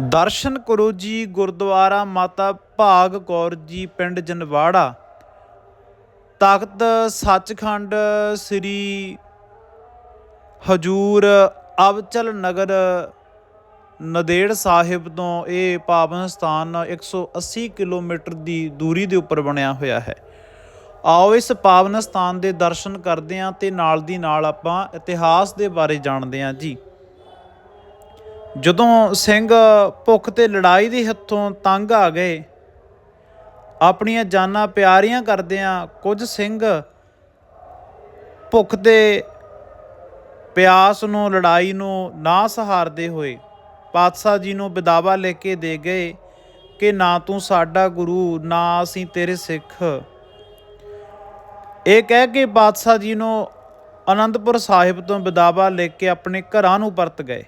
ਦਰਸ਼ਨ ਕਰੋ ਜੀ ਗੁਰਦੁਆਰਾ ਮਾਤਾ ਭਾਗ ਕੌਰ ਜੀ ਪਿੰਡ ਜਨਵਾੜਾ। ਤਖਤ ਸੱਚਖੰਡ ਸ੍ਰੀ ਹਜੂਰ ਅਵਚਲ ਨਗਰ ਨਦੇੜ ਸਾਹਿਬ ਤੋਂ ਇਹ ਪਾਵਨ ਸਥਾਨ 180 ਕਿਲੋਮੀਟਰ ਦੀ ਦੂਰੀ ਦੇ ਉੱਪਰ ਬਣਿਆ ਹੋਇਆ ਹੈ। ਆਓ ਇਸ ਪਾਵਨ ਸਥਾਨ ਦੇ ਦਰਸ਼ਨ ਕਰਦੇ ਹਾਂ ਤੇ ਨਾਲ ਦੀ ਨਾਲ ਆਪਾਂ ਇਤਿਹਾਸ ਦੇ ਬਾਰੇ ਜਾਣਦੇ ਹਾਂ ਜੀ। ਜਦੋਂ ਸਿੰਘ ਭੁੱਖ ਤੇ ਲੜਾਈ ਦੇ ਹੱਥੋਂ ਤੰਗ ਆ ਗਏ, ਆਪਣੀਆਂ ਜਾਨਾਂ ਪਿਆਰੀਆਂ ਕਰਦਿਆਂ ਕੁਝ ਸਿੰਘ ਭੁੱਖ ਤੇ ਪਿਆਸ ਨੂੰ, ਲੜਾਈ ਨੂੰ ਨਾ ਸਹਾਰਦੇ ਹੋਏ ਪਾਤਸ਼ਾਹ ਜੀ ਨੂੰ ਵਿਦਾਵਾ ਲੈ ਕੇ ਦੇ ਗਏ ਕਿ ਨਾ ਤੂੰ ਸਾਡਾ ਗੁਰੂ, ਨਾ ਅਸੀਂ ਤੇਰੇ ਸਿੱਖ। ਇਹ ਕਹਿ ਕੇ ਪਾਤਸ਼ਾਹ ਜੀ ਨੂੰ ਅਨੰਦਪੁਰ ਸਾਹਿਬ ਤੋਂ ਵਿਦਾਵਾ ਲੈ ਕੇ ਆਪਣੇ ਘਰਾਂ ਨੂੰ ਪਰਤ ਗਏ।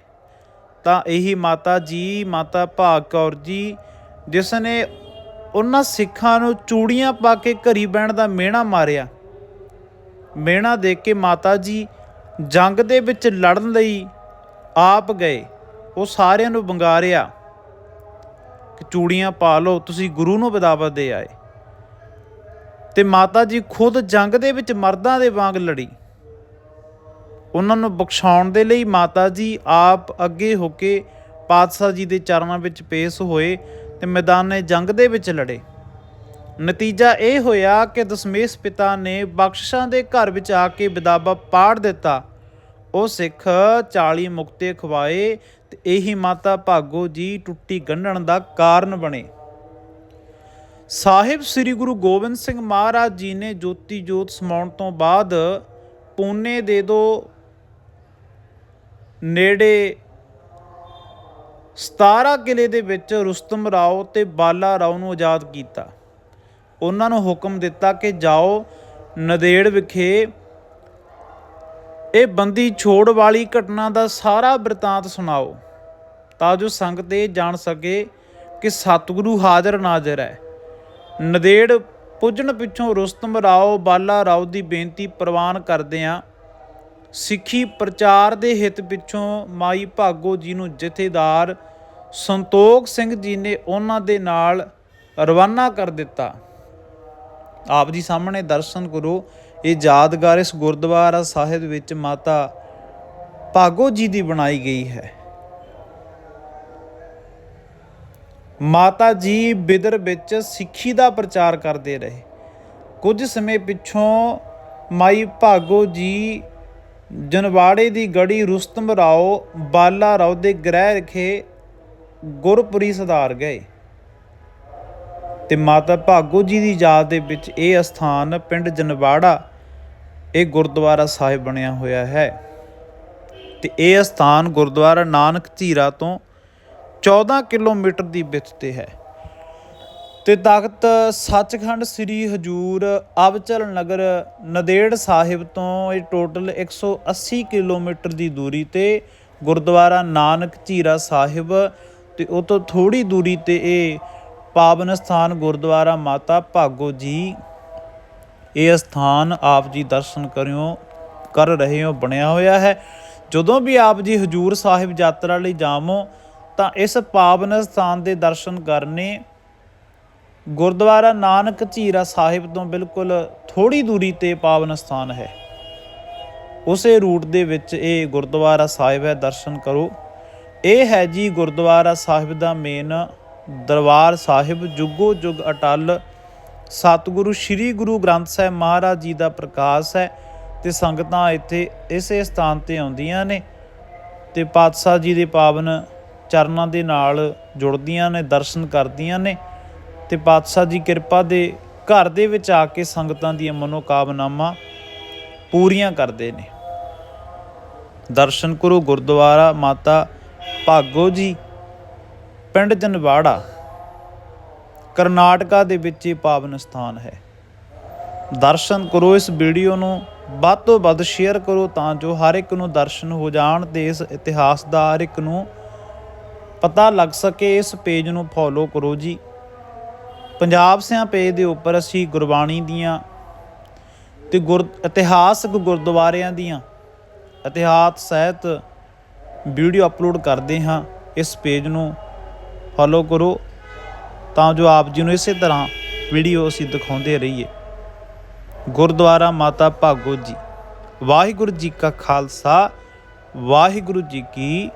ਤਾਂ ਇਹੀ ਮਾਤਾ ਜੀ, ਮਾਤਾ ਭਾਗ ਕੌਰ ਜੀ, ਜਿਸ ਨੇ ਉਹਨਾਂ ਸਿੱਖਾਂ ਨੂੰ ਚੂੜੀਆਂ ਪਾ ਕੇ ਘਰੀ ਬਹਿਣ ਦਾ ਮਿਹਣਾ ਮਾਰਿਆ। ਮਿਹਣਾ ਦੇ ਕੇ ਮਾਤਾ ਜੀ ਜੰਗ ਦੇ ਵਿੱਚ ਲੜਨ ਲਈ ਆਪ ਗਏ। ਉਹ ਸਾਰਿਆਂ ਨੂੰ ਬੰਗਾਰਿਆ ਕਿ ਚੂੜੀਆਂ ਪਾ ਲਓ, ਤੁਸੀਂ ਗੁਰੂ ਨੂੰ ਬਦਾਵਤ ਦੇ ਆਏ। ਤੇ ਮਾਤਾ ਜੀ ਖੁਦ ਜੰਗ ਦੇ ਵਿੱਚ ਮਰਦਾਂ ਦੇ ਵਾਂਗ ਲੜੀ। ਉਹਨਾਂ ਨੂੰ ਬਖਸ਼ਾਉਣ ਦੇ ਲਈ ਮਾਤਾ ਜੀ ਆਪ ਅੱਗੇ ਹੋ ਕੇ ਪਾਤਸ਼ਾਹ ਜੀ ਦੇ ਚਰਨਾਂ ਵਿੱਚ ਪੇਸ਼ ਹੋਏ ਤੇ ਮੈਦਾਨੇ ਜੰਗ ਦੇ ਵਿੱਚ ਲੜੇ। ਨਤੀਜਾ ਇਹ ਹੋਇਆ ਕਿ ਦਸ਼ਮੇਸ਼ ਪਿਤਾ ਨੇ ਬਖਸ਼ਾਂ ਦੇ ਘਰ ਵਿੱਚ ਆ ਕੇ ਵਿਦਾਵਾ ਪਾੜ ਦਿੱਤਾ। ਉਹ ਸਿੱਖ 40 ਮੁਕਤੇ ਖਵਾਏ ਤੇ ਇਹੀ ਮਾਤਾ ਭਾਗੋ ਜੀ ਟੁੱਟੀ ਗੰਢਣ ਦਾ ਕਾਰਨ ਬਣੇ। ਸਾਹਿਬ ਸ੍ਰੀ ਗੁਰੂ ਗੋਬਿੰਦ ਸਿੰਘ ਮਹਾਰਾਜ ਜੀ ਨੇ ਜੋਤੀ ਜੋਤ ਸਮਾਉਣ ਤੋਂ ਬਾਅਦ ਪੂਨੇ ਦੇ ਦੋ ਨੇੜੇ 17 ਕਿਲੇ ਦੇ ਵਿੱਚ ਰੁਸਤਮ ਰਾਓ ਤੇ ਬਾਲਾ ਰਾਓ ਨੂੰ ਆਜ਼ਾਦ ਕੀਤਾ। ਉਹਨਾਂ ਨੂੰ ਹੁਕਮ ਦਿੱਤਾ ਕਿ ਜਾਓ ਨਦੇੜ ਵਿਖੇ ਇਹ ਬੰਦੀ ਛੋੜ ਵਾਲੀ ਘਟਨਾ ਦਾ ਸਾਰਾ ਬਿਰਤਾਂਤ ਸੁਣਾਓ, ਤਾਂ ਜੋ ਸੰਗਤ ਇਹ ਜਾਣ ਸਕੇ ਕਿ ਸਤਿਗੁਰੂ ਹਾਜ਼ਰ ਨਾਜ਼ਰ ਹੈ। ਨਦੇੜ ਪੁੱਜਣ ਪਿੱਛੋਂ ਰੁਸਤਮ ਰਾਓ ਬਾਲਾ ਰਾਓ ਦੀ ਬੇਨਤੀ ਪ੍ਰਵਾਨ ਕਰਦਿਆਂ ਸਿੱਖੀ ਪ੍ਰਚਾਰ ਦੇ ਹਿੱਤ ਪਿੱਛੋਂ ਮਾਈ ਭਾਗੋ ਜੀ ਨੂੰ ਜਥੇਦਾਰ ਸੰਤੋਖ ਸਿੰਘ ਜੀ ਨੇ ਉਹਨਾਂ ਦੇ ਨਾਲ ਰਵਾਨਾ ਕਰ ਦਿੱਤਾ। ਆਪ ਜੀ ਸਾਹਮਣੇ ਦਰਸ਼ਨ ਕਰੋ, ਇਹ ਯਾਦਗਾਰ ਇਸ ਗੁਰਦੁਆਰਾ ਸਾਹਿਬ ਵਿੱਚ ਮਾਤਾ ਭਾਗੋ ਜੀ ਦੀ ਬਣਾਈ ਗਈ ਹੈ। ਮਾਤਾ ਜੀ ਬਿਦਰ ਵਿੱਚ ਸਿੱਖੀ ਦਾ ਪ੍ਰਚਾਰ ਕਰਦੇ ਰਹੇ। ਕੁਝ ਸਮੇਂ ਪਿੱਛੋਂ ਮਾਈ ਭਾਗੋ ਜੀ ਜਨਵਾੜੇ ਦੀ ਗੜੀ ਰੁਸਤਮ ਰਾਓ ਬਾਲਾ ਰਾਓ ਦੇ ਗ੍ਰਹਿ ਰਖੇ ਗੁਰਪੁਰੀ ਸੁਧਾਰ ਗਏ। ਤੇ ਮਾਤਾ ਭਾਗੋ ਜੀ ਦੀ ਯਾਦ ਦੇ ਵਿੱਚ ਇਹ ਸਥਾਨ ਪਿੰਡ ਜਨਵਾੜਾ, ਇਹ ਗੁਰਦੁਆਰਾ ਸਾਹਿਬ ਬਣਿਆ ਹੋਇਆ ਹੈ। ਤੇ ਇਹ ਸਥਾਨ ਗੁਰਦੁਆਰਾ ਨਾਨਕ ਝੀਰਾ ਤੋਂ 14 ਕਿਲੋਮੀਟਰ ਦੀ ਵਿੱਥ ਤੇ ਹੈ। ਤੇ ਤਖਤ ਸੱਚਖੰਡ ਸ੍ਰੀ ਹਜੂਰ ਅਬਚਲ ਨਗਰ ਨਦੇੜ ਸਾਹਿਬ ਤੋਂ ਇਹ ਟੋਟਲ 180 ਕਿਲੋਮੀਟਰ ਦੀ ਦੂਰੀ ਤੇ ਗੁਰਦੁਆਰਾ ਨਾਨਕ ਝੀਰਾ ਸਾਹਿਬ ਤੇ ਉਹ ਤੋਂ ਥੋੜੀ ਦੂਰੀ ਤੇ ਇਹ ਪਾਵਨ ਸਥਾਨ ਗੁਰਦੁਆਰਾ ਮਾਤਾ ਭਾਗੋ ਜੀ ਇਹ ਸਥਾਨ ਆਪ ਜੀ ਦਰਸ਼ਨ ਕਰਿਓ, ਕਰ ਰਹੇ ਹੋ, ਬਣਿਆ ਹੋਇਆ ਹੈ। ਜਦੋਂ ਵੀ ਆਪ ਜੀ ਹਜੂਰ ਸਾਹਿਬ ਯਾਤਰਾ ਲਈ ਜਾਵੋ ਤਾਂ ਇਸ ਪਾਵਨ ਸਥਾਨ ਦੇ ਦਰਸ਼ਨ ਕਰਨੇ ਗੁਰਦੁਆਰਾ ਨਾਨਕ ਝੀਰਾ ਸਾਹਿਬ ਤੋਂ ਬਿਲਕੁਲ ਥੋੜੀ ਦੂਰੀ ਤੇ ਪਾਵਨ ਸਥਾਨ ਹੈ। ਉਸੇ ਰੂਟ ਦੇ ਵਿੱਚ ਇਹ ਗੁਰਦੁਆਰਾ ਸਾਹਿਬ ਹੈ, ਦਰਸ਼ਨ ਕਰੋ। ਇਹ ਹੈ ਜੀ ਗੁਰਦੁਆਰਾ ਸਾਹਿਬ ਦਾ ਮੇਨ ਦਰਬਾਰ ਸਾਹਿਬ, ਜੁਗੋ ਜੁਗ ਅਟਲ। ਸਤਿਗੁਰੂ ਸ੍ਰੀ ਗੁਰੂ ਗ੍ਰੰਥ ਸਾਹਿਬ ਮਹਾਰਾਜ ਜੀ ਦਾ ਪ੍ਰਕਾਸ਼ ਹੈ ਤੇ ਸੰਗਤਾਂ ਇੱਥੇ ਇਸੇ ਸਥਾਨ ਤੇ ਆਉਂਦੀਆਂ ਨੇ ਤੇ ਪਾਤਸ਼ਾਹ ਜੀ ਦੇ ਪਾਵਨ ਚਰਨਾਂ ਦੇ ਨਾਲ ਜੁੜਦੀਆਂ ਨੇ, ਦਰਸ਼ਨ ਕਰਦੀਆਂ ਨੇ। ਤੇ ਪਾਤਸ਼ਾਹ ਜੀ ਕਿਰਪਾ ਦੇ ਘਰ ਦੇ ਵਿੱਚ ਆ ਕੇ ਸੰਗਤਾਂ ਦੀਆਂ ਮਨੋਕਾਮਨਾਵਾਂ ਪੂਰੀਆਂ ਕਰਦੇ ਨੇ। ਦਰਸ਼ਨ ਕਰੋ ਗੁਰਦੁਆਰਾ ਮਾਤਾ ਭਾਗੋ ਜੀ, ਪਿੰਡ ਜਨਵਾੜਾ, ਕਰਨਾਟਕਾ ਦੇ ਵਿੱਚ ਇਹ ਪਾਵਨ ਸਥਾਨ ਹੈ। ਦਰਸ਼ਨ ਕਰੋ ਇਸ ਵੀਡੀਓ ਨੂੰ, ਵੱਧ ਤੋਂ ਵੱਧ ਸ਼ੇਅਰ ਕਰੋ ਤਾਂ ਜੋ ਹਰ ਇੱਕ ਨੂੰ ਦਰਸ਼ਨ ਹੋ ਜਾਣ ਤੇ ਇਸ ਇਤਿਹਾਸ ਦਾ ਹਰ ਇੱਕ ਨੂੰ ਪਤਾ ਲੱਗ ਸਕੇ, ਇਸ ਪੇਜ ਨੂੰ ਫੋਲੋ ਕਰੋ ਜੀ। ਪੰਜਾਬ ਸਿਆਂ ਪੇਜ ਦੇ ਉੱਪਰ ਅਸੀਂ ਗੁਰਬਾਣੀ ਦੀਆਂ ਤੇ ਗੁਰ, ਇਤਿਹਾਸਕ ਗੁਰਦੁਆਰਿਆਂ ਦੀਆਂ ਇਤਿਹਾਸ, ਸਹਿਤ ਵੀਡੀਓ ਅਪਲੋਡ ਕਰਦੇ ਹਾਂ। ਇਸ ਪੇਜ ਨੂੰ ਫੋਲੋ ਕਰੋ ਤਾਂ ਜੋ ਆਪ ਜੀ ਨੂੰ ਇਸੇ ਤਰ੍ਹਾਂ ਵੀਡੀਓ ਅਸੀਂ ਦਿਖਾਉਂਦੇ ਰਹੀਏ। ਗੁਰਦੁਆਰਾ ਮਾਤਾ ਭਾਗੋ ਜੀ, ਵਾਹਿਗੁਰੂ ਜੀ ਕਾ ਖਾਲਸਾ, ਵਾਹਿਗੁਰੂ ਜੀ ਕੀ